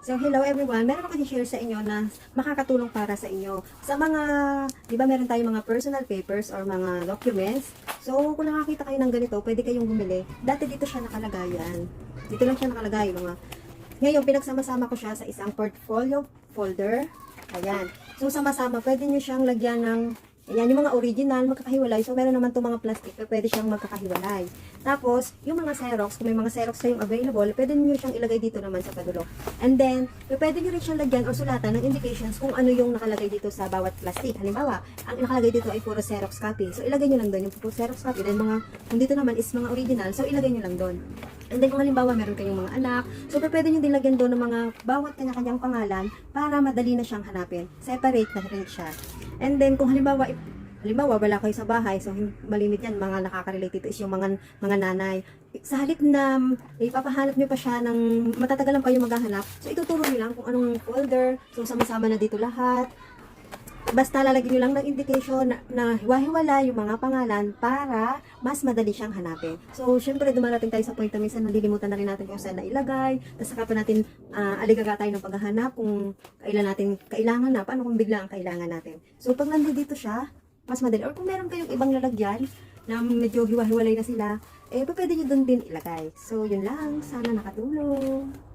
So, hello everyone. Meron ako i-share sa inyo na makakatulong para sa inyo. Sa mga, di ba meron tayong mga personal papers or mga documents. So, kung nakakita kayo ng ganito, pwede kayong bumili. Dati dito siya nakalagay. Dito lang siya nakalagay. Mga, ngayon, pinagsama-sama ko siya sa isang portfolio folder. Ayan. So, sama-sama, pwede nyo siyang lagyan ng Ayan, yung mga original, magkakahiwalay. So, meron naman itong mga plastic na pwede siyang magkakahiwalay. Tapos, yung mga Xerox, kung may mga Xerox kayong available, pwede nyo siyang ilagay dito naman sa padulo. And then, pwede nyo rin siyang lagyan o sulatan ng indications kung ano yung nakalagay dito sa bawat plastic. Halimbawa, ang nakalagay dito ay puro Xerox copy. So, ilagay nyo lang doon yung puro Xerox copy. Then, mga, kung dito naman is mga original, so ilagay nyo lang doon. And then, kung halimbawa, meron kayong mga anak, so pwede nyo din lagyan doon ng mga bawat kanya-kanyang pangalan para madali na siyang hanapin. Separate na rin siya. And then, kung halimbawa, halimbawa, wala kayo sa bahay, so malimit yan, mga nakaka-relate ito is yung mga, mga nanay. Sa halip na mm, ipapahanap nyo pa siya ng matatagalan pa yung maghahanap, so ituturo nyo lang kung anong folder, so sama-sama na dito lahat. Basta lalagyan nyo lang ng indication na, na hiwa-hiwala yung mga pangalan para mas madali siyang hanapin. So, syempre, dumarating tayo sa point na minsan nalilimutan na rin natin kung saan na ilagay. Tapos saka pa natin uh, aligaga tayo ng paghahanap kung kailan natin kailangan na, paano kung bigla ang kailangan natin. So, pag nandito siya, mas madali. Or kung meron kayong ibang lalagyan na medyo hiwa-hiwalay na sila, eh, pwede nyo doon din ilagay. So, yun lang. Sana nakatulong.